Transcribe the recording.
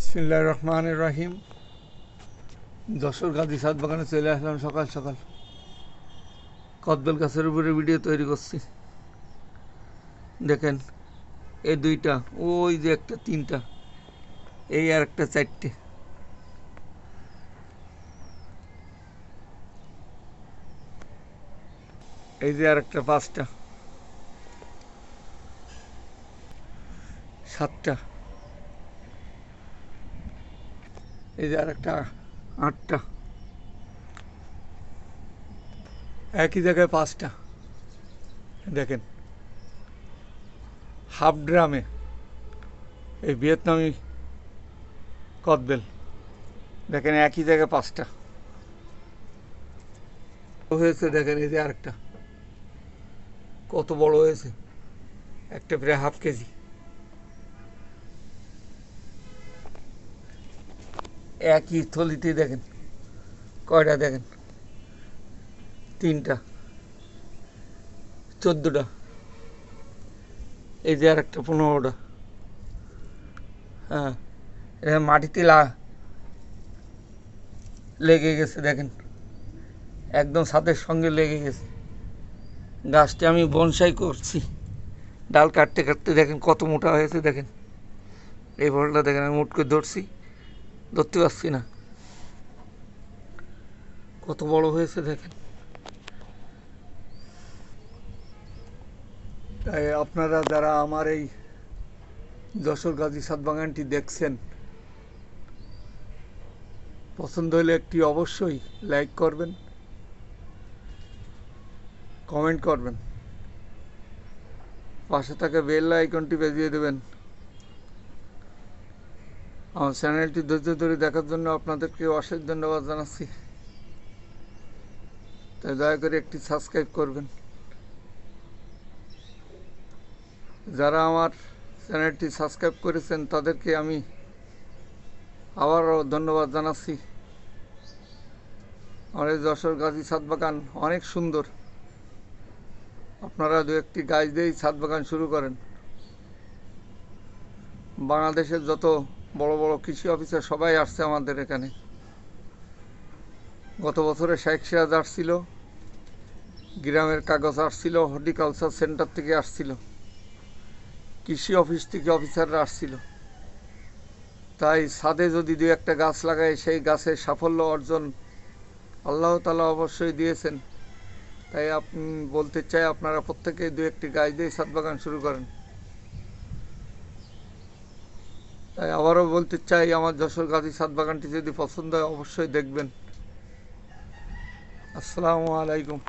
বিসমিল্লাহ রহমান রাহিম যশোর গাজী সাত বাগানে চলে আসলাম সকাল সকাল। কদবেল গাছের উপরে ভিডিও তৈরি করছি। দেখেন, এই দুইটা, ওই যে একটা, তিনটা, এই আর একটা চারটে। এই যে আর একটা পাঁচটা, সাতটা। এই যে একটা আটটা। একই জায়গায় পাঁচটা। দেখেন। হাফ ড্রামে এই ভিয়েতনামি কদবেল। দেখেন, একই জায়গায় পাঁচটা। হয়েছে, দেখেন, এই যে আরেকটা। কত বড় হয়েছে। একটা প্রায় হাফ কেজি। একই থলিতে দেখেন, কয়টা দেখেন? তিনটা, চোদ্দোটা, এই যে আর একটা পনেরোটা। হ্যাঁ মাটিতে লা, লেগে গেছে দেখেন। একদম ছাদের সঙ্গে লেগে গেছে। গাছটি আমি বনসাই করছি। ডাল কাটতে কাটতে দেখেন কত মোটা হয়েছে দেখেন। এই ফলটা দেখেন আমি মুট করে ধরছি। ধরতে পারছি না। কত বড় হয়েছে দেখেন। তাই আপনারা যারা আমার এই যশোর গাজী সাত বাগানটি দেখছেন, পছন্দ হলে একটি অবশ্যই লাইক করবেন, কমেন্ট করবেন। পাশে থাকা বেল আইকনটি বেজিয়ে দেবেন। আমার চ্যানেলটি ধৈর্য ধরে দেখার জন্য আপনাদেরকে অশেষ ধন্যবাদ জানাচ্ছি। তাই দয়া করে একটি সাবস্ক্রাইব করবেন। যারা আমার চ্যানেলটি সাবস্ক্রাইব করেছেন, তাদেরকে আমি আবারও ধন্যবাদ জানাচ্ছি। আমার এই যশোর গাজী ছাদ বাগান অনেক সুন্দর। আপনারা দু একটি গাছ দিয়েই ছাদ বাগান শুরু করেন। বাংলাদেশের যত বড় বড় কৃষি অফিসার সবাই আসছে আমাদের এখানে। গত বছরে শেখ সিরাজ আসছিল, গ্রামের কাগজ আসছিল, হর্টিকালচার সেন্টার থেকে আসছিল, কৃষি অফিস থেকে অফিসাররা আসছিল। তাই ছাদে যদি দু একটা গাছ লাগায়, সেই গাছের সাফল্য অর্জন আল্লাহ তালা অবশ্যই দিয়েছেন। তাই আপনি বলতে চাই, আপনারা প্রত্যেকেই দু একটি গাছ দিয়ে ছাদ বাগান শুরু করেন। তাই আবারও বলতে চাই, আমার যশোর গাজী সাত বাগানটি যদি পছন্দ হয় অবশ্যই দেখবেন। আসসালামু আলাইকুম।